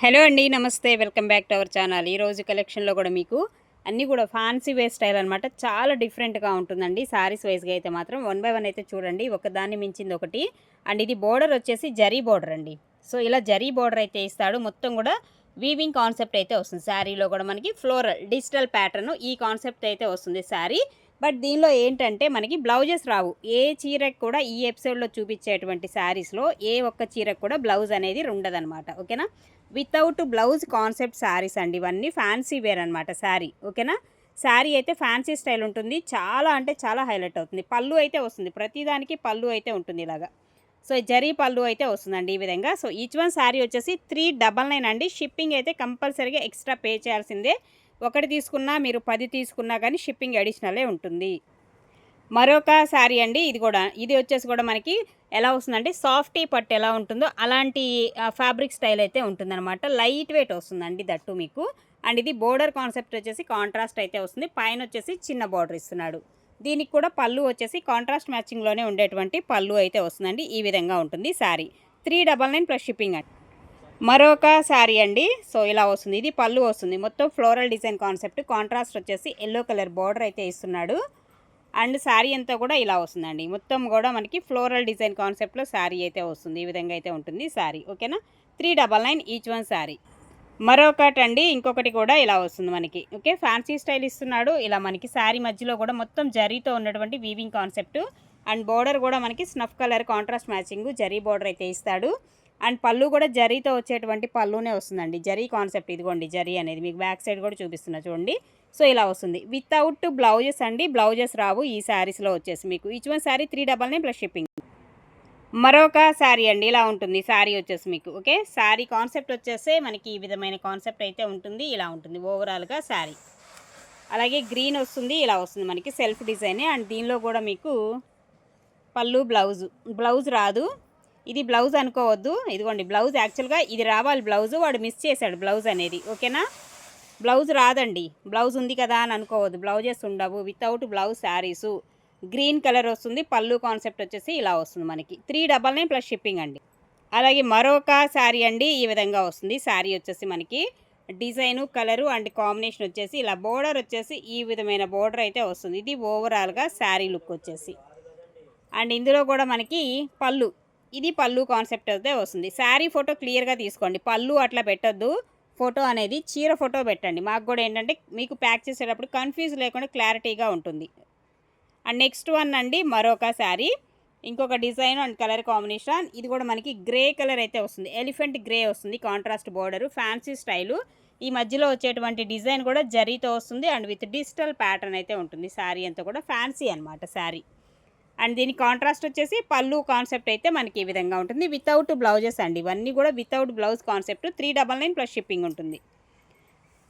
Hello అండి నమస్తే. Welcome back to our channel. ఈరోజు కలెక్షన్లో కూడా మీకు అన్నీ కూడా ఫ్యాన్సీ వే స్టైల్ అనమాట చాలా డిఫరెంట్గా ఉంటుందండి. సారీస్ వైజ్గా అయితే మాత్రం వన్ బై వన్ అయితే చూడండి. ఒకదాన్ని మించింది ఒకటి. అండ్ ఇది బోర్డర్ వచ్చేసి జరీ బోర్డర్ అండి. సో ఇలా జరీ బోర్డర్ అయితే ఇస్తాడు. మొత్తం కూడా వీవింగ్ కాన్సెప్ట్ అయితే వస్తుంది. శారీలో కూడా మనకి ఫ్లోరల్ డిజిటల్ ప్యాటర్న్ ఈ కాన్సెప్ట్ అయితే వస్తుంది శారీ బట్ దీనిలో ఏంటంటే మనకి బ్లౌజెస్ రావు. ఏ చీరకు కూడా ఈ ఎపిసోడ్లో చూపించేటువంటి శారీస్లో ఏ ఒక్క చీరకు కూడా బ్లౌజ్ అనేది ఉండదనమాట ఓకేనా వితౌట్ బ్లౌజ్ కాన్సెప్ట్ శారీస్ అండి. ఇవన్నీ ఫ్యాన్సీ వేర్ అనమాట శారీ. ఓకేనా? శారీ అయితే ఫ్యాన్సీ స్టైల్ ఉంటుంది. చాలా అంటే చాలా హైలైట్ అవుతుంది. పళ్ళు అయితే వస్తుంది. ప్రతిదానికి పళ్ళు అయితే ఉంటుంది ఇలాగా. సో జరీ పళ్ళు అయితే వస్తుందండి ఈ విధంగా. సో ఈచ్ వన్ శారీ వచ్చేసి త్రీ డబల్ నైన్ అండి. షిప్పింగ్ అయితే కంపల్సరీగా ఎక్స్ట్రా పే చేయాల్సిందే. ఒకటి తీసుకున్నా మీరు పది తీసుకున్నా కానీ షిప్పింగ్ అడిషనలే ఉంటుంది. మరొక శారీ అండి. ఇది కూడా ఇది వచ్చేసి కూడా మనకి ఎలా వస్తుందంటే సాఫ్టీ పట్టు ఎలా ఉంటుందో అలాంటి ఫ్యాబ్రిక్ స్టైల్ అయితే ఉంటుందన్నమాట. లైట్ వెయిట్ వస్తుందండి దట్టు మీకు. అండ్ ఇది బోర్డర్ కాన్సెప్ట్ వచ్చేసి కాంట్రాస్ట్ అయితే వస్తుంది. పైన వచ్చేసి చిన్న బోర్డర్ ఇస్తున్నాడు. దీనికి కూడా పళ్ళు వచ్చేసి కాంట్రాస్ట్ మ్యాచింగ్లోనే ఉండేటువంటి పళ్ళు అయితే వస్తుందండి. ఈ విధంగా ఉంటుంది sari. Three double nine plus shipping అండి. మరొక శారీ అండి. సో ఇలా వస్తుంది. ఇది పళ్ళు వస్తుంది. మొత్తం ఫ్లోరల్ డిజైన్ కాన్సెప్ట్. కాంట్రాస్ట్ వచ్చేసి ఎల్లో కలర్ బార్డర్ అయితే ఇస్తున్నాడు. అండ్ శారీ అంతా కూడా ఇలా వస్తుందండి. మొత్తం కూడా మనకి ఫ్లోరల్ డిజైన్ కాన్సెప్ట్లో శారీ అయితే వస్తుంది. ఈ విధంగా అయితే ఉంటుంది శారీ. ఓకేనా? Three double nine each one sari. మరొకటి అండి ఇంకొకటి కూడా ఇలా వస్తుంది మనకి. ఓకే? ఫ్యాన్సీ స్టైల్ ఇస్తున్నాడు. ఇలా మనకి శారీ మధ్యలో కూడా మొత్తం జరీతో ఉన్నటువంటి వీవింగ్ కాన్సెప్ట్ అండ్ బోర్డర్ కూడా మనకి snuff colour contrast matching zari border అయితే ఇస్తాడు. అండ్ పళ్ళు కూడా జరీతో వచ్చేటువంటి పళ్ళునే వస్తుందండి. జరీ కాన్సెప్ట్ ఇదిగోండి జరీ అనేది. మీకు బ్యాక్ సైడ్ కూడా చూపిస్తున్నా చూడండి. సో ఇలా వస్తుంది. వితౌట్ బ్లౌజెస్ అండి. బ్లౌజెస్ రావు ఈ శారీస్లో వచ్చేసి మీకు. Each one sari three double nine plus shipping మరొక శారీ అండి. ఇలా ఉంటుంది. శారీ వచ్చేసి మీకు. ఓకే? శారీ కాన్సెప్ట్ వచ్చేసి మనకి ఈ విధమైన కాన్సెప్ట్ అయితే ఉంటుంది. ఇలా ఉంటుంది. ఓవరాల్గా శారీ అలాగే గ్రీన్ వస్తుంది. ఇలా వస్తుంది మనకి. సెల్ఫ్ డిజైనే అండ్ దీనిలో కూడా మీకు పళ్ళు బ్లౌజు. బ్లౌజ్ రాదు. ఇది బ్లౌజ్ అనుకోవద్దు. ఇదిగోండి బ్లౌజ్ యాక్చువల్గా ఇది రావాలి బ్లౌజ్ వాడు మిస్ చేశాడు బ్లౌజ్ అనేది. ఓకేనా? బ్లౌజ్ రాదండి. బ్లౌజ్ ఉంది కదా అని అనుకోవద్దు. బ్లౌజెస్ ఉండవు. Without blouse saris. Green colour వస్తుంది పళ్ళు కాన్సెప్ట్ వచ్చేసి ఇలా వస్తుంది మనకి. Three double nine plus shipping అండి. అలాగే మరొక శారీ అండి ఈ విధంగా వస్తుంది. శారీ వచ్చేసి మనకి డిజైను కలరు అండ్ కాంబినేషన్ వచ్చేసి ఇలా బోర్డర్ వచ్చేసి ఈ విధమైన బోర్డర్ అయితే వస్తుంది. ఇది ఓవరాల్గా శారీ లుక్ వచ్చేసి. అండ్ ఇందులో కూడా మనకి పళ్ళు. ఇది పళ్ళు కాన్సెప్ట్ అయితే వస్తుంది. శారీ ఫోటో క్లియర్గా తీసుకోండి. పళ్ళు అట్లా పెట్టొద్దు. ఫోటో అనేది చీర ఫోటో పెట్టండి. మాకు కూడా ఏంటంటే మీకు ప్యాక్ చేసేటప్పుడు కన్ఫ్యూజ్ లేకుండా క్లారిటీగా ఉంటుంది. అండ్ నెక్స్ట్ వన్ అండి మరొక శారీ. ఇంకొక డిజైన్ అండ్ కలర్ కాంబినేషన్. ఇది కూడా మనకి గ్రే కలర్ అయితే వస్తుంది. ఎలిఫెంట్ గ్రే వస్తుంది కాంట్రాస్ట్ బోర్డరు ఫ్యాన్సీ స్టైలు. ఈ మధ్యలో వచ్చేటువంటి డిజైన్ కూడా జరీతో వస్తుంది. అండ్ విత్ డిజిటల్ ప్యాటర్న్ అయితే ఉంటుంది. శారీ అంతా కూడా ఫ్యాన్సీ అనమాట శారీ. అండ్ దీని కాంట్రాస్ట్ వచ్చేసి పళ్ళు కాన్సెప్ట్ అయితే మనకి ఈ విధంగా ఉంటుంది. వితౌట్ బ్లౌజెస్ అండి. ఇవన్నీ కూడా without blouse concept three double nine plus shipping ఉంటుంది.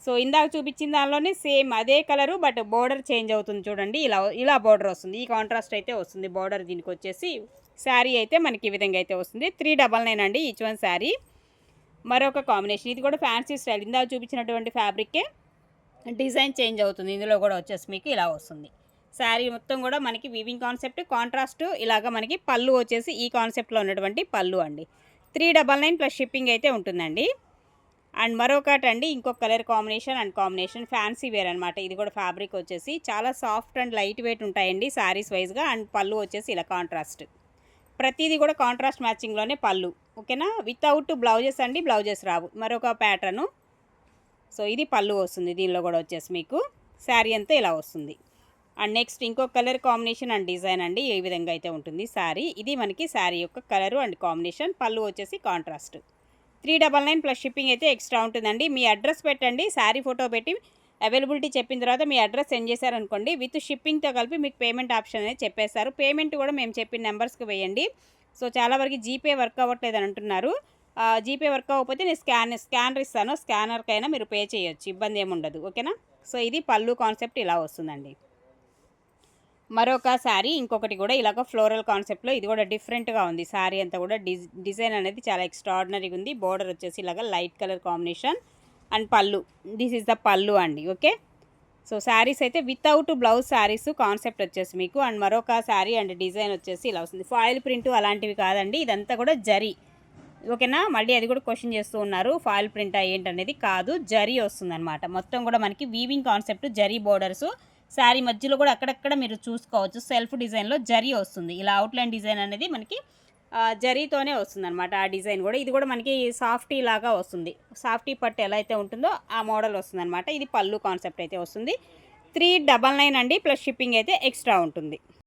సో ఇందాక చూపించిన దానిలోనే సేమ్ అదే కలరు బట్ బోర్డర్ చేంజ్ అవుతుంది చూడండి. ఇలా ఇలా బోర్డర్ వస్తుంది. ఈ కాంట్రాస్ట్ అయితే వస్తుంది. బోర్డర్ దీనికి వచ్చేసి శారీ అయితే మనకి ఈ విధంగా అయితే వస్తుంది. త్రీ డబల్ నైన్ అండి ఈచ్ వన్ శారీ మరొక కాంబినేషన్ ఇది కూడా ఫ్యాన్సీ స్టైల్ ఇందాక చూపించినటువంటి ఫ్యాబ్రిక్కే డిజైన్ చేంజ్ అవుతుంది. ఇందులో కూడా వచ్చేసి మీకు ఇలా వస్తుంది. శారీ మొత్తం కూడా మనకి వివింగ్ కాన్సెప్ట్ కాంట్రాస్ట్ ఇలాగ మనకి పళ్ళు వచ్చేసి ఈ కాన్సెప్ట్లో ఉన్నటువంటి పళ్ళు అండి. Three double nine plus shipping అయితే ఉంటుందండి. అండ్ మరొకటి అండి ఇంకొక colour combination and combination fancy wear అనమాట ఇది కూడా ఫ్యాబ్రిక్ వచ్చేసి చాలా సాఫ్ట్ అండ్ లైట్ వెయిట్ ఉంటాయండి శారీస్ వైజ్గా అండ్ పళ్ళు వచ్చేసి ఇలా కాంట్రాస్ట్ ప్రతిదీ కూడా కాంట్రాస్ట్ మ్యాచింగ్లోనే పళ్ళు. ఓకేనా వితౌట్ బ్లౌజెస్ అండి బ్లౌజెస్ రావు. మరొక ప్యాటర్ను సో ఇది పళ్ళు వస్తుంది. దీనిలో కూడా వచ్చేసి మీకు శారీ అంతా ఇలా వస్తుంది. అండ్ నెక్స్ట్ ఇంకో కలర్ కాంబినేషన్ అండ్ డిజైన్ అండి ఏ విధంగా అయితే ఉంటుంది శారీ. ఇది మనకి శారీ యొక్క కలరు అండ్ కాంబినేషన్. పళ్ళు వచ్చేసి contrast. Three double nine plus shipping అయితే ఎక్స్ట్రా ఉంటుందండి. మీ అడ్రస్ పెట్టండి శారీ ఫోటో పెట్టి అవైలబిలిటీ చెప్పిన తర్వాత మీ అడ్రస్ సెండ్ చేశారనుకోండి విత్ షిప్పింగ్తో కలిపి మీకు పేమెంట్ ఆప్షన్ అనేది చెప్పేశారు పేమెంట్ కూడా మేము చెప్పిన నెంబర్స్కి వేయండి. సో చాలా వరకు జీపే వర్క్ అవ్వట్లేదు అని అంటున్నారు. జీపే వర్క్ అవ్వకపోతే నేను స్కాన్ స్కానర్ ఇస్తాను. స్కానర్కైనా మీరు పే చేయొచ్చు. ఇబ్బంది ఏమి ఉండదు ఓకేనా? సో ఇది పళ్ళు కాన్సెప్ట్ ఇలా వస్తుందండి. మరొక శారీ ఇంకొకటి కూడా ఇలాగ ఫ్లోరల్ కాన్సెప్ట్లో ఇది కూడా డిఫరెంట్గా ఉంది. శారీ అంతా కూడా డిజ్ డిజైన్ అనేది చాలా ఎక్స్ట్రాడినరీగా ఉంది. బోర్డర్ వచ్చేసి ఇలాగ light colour combination and pallu. This is the pallu అండి ఓకే? సో శారీస్ అయితే వితౌట్ బ్లౌజ్ శారీస్ కాన్సెప్ట్ వచ్చేసి మీకు. అండ్ మరొక శారీ అండ్ డిజైన్ వచ్చేసి ఇలా వస్తుంది. ఫాయిల్ ప్రింట్ అలాంటివి కాదండి ఇదంతా కూడా జరీ. ఓకేనా? మళ్ళీ అది కూడా క్వశ్చన్ చేస్తూ ఉన్నారు. ఫాయిల్ ప్రింట్ ఏంటనేది కాదు జరీ వస్తుందన్నమాట. మొత్తం కూడా మనకి weaving concept zari borders. Sari మధ్యలో కూడా అక్కడక్కడ మీరు చూసుకోవచ్చు. సెల్ఫ్ డిజైన్లో జరీ వస్తుంది. ఇలా అవుట్లైన్ డిజైన్ అనేది మనకి జరీతోనే వస్తుంది అనమాట ఆ డిజైన్ కూడా. ఇది కూడా మనకి సాఫ్టీ లాగా వస్తుంది. సాఫ్టీ పట్టు ఎలా అయితే ఉంటుందో ఆ మోడల్ వస్తుంది అనమాట ఇది పళ్ళు కాన్సెప్ట్ అయితే వస్తుంది. త్రీ డబల్ నైన్ అండి. ప్లస్ షిప్పింగ్ అయితే ఎక్స్ట్రా ఉంటుంది.